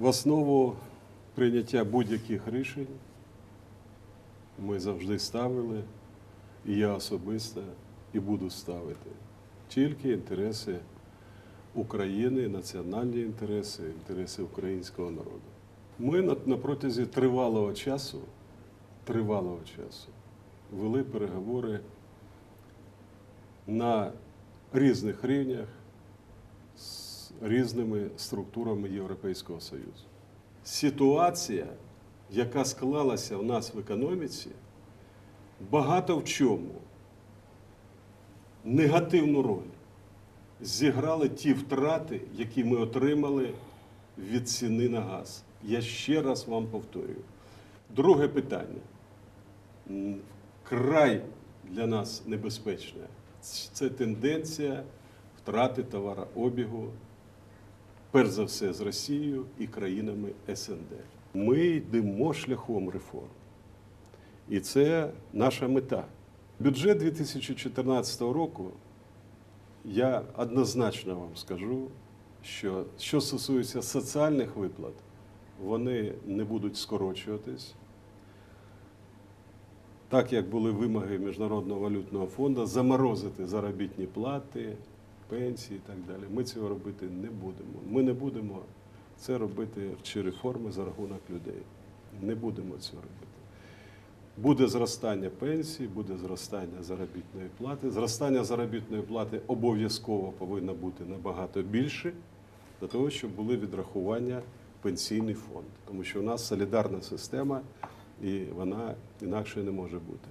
В основу прийняття будь-яких рішень ми завжди ставили, і я особисто, і буду ставити тільки інтереси України, національні інтереси, інтереси українського народу. Ми на, протязі тривалого часу, тривалого часу вели переговори на різних рівнях різними структурами Європейського Союзу. Ситуація, яка склалася в нас в економіці, багато в чому негативну роль зіграли ті втрати, які ми отримали від ціни на газ. Я ще раз вам повторюю. Друге питання. Край для нас небезпечне. Це тенденція втрати товарообігу, перш за все, з Росією і країнами СНД. Ми йдемо шляхом реформ. І це наша мета. Бюджет 2014 року я однозначно вам скажу, що що стосується соціальних виплат, вони не будуть скорочуватись. Так як були вимоги Міжнародного валютного фонду, заморозити заробітні плати, пенсії і так далі. Ми цього робити не будемо. Ми не будемо це робити чи реформи за рахунок людей. Не будемо цього робити. Буде зростання пенсій, буде зростання заробітної плати. Зростання заробітної плати обов'язково повинно бути набагато більше для того, щоб були відрахування пенсійний фонд. Тому що у нас солідарна система, і вона інакше не може бути.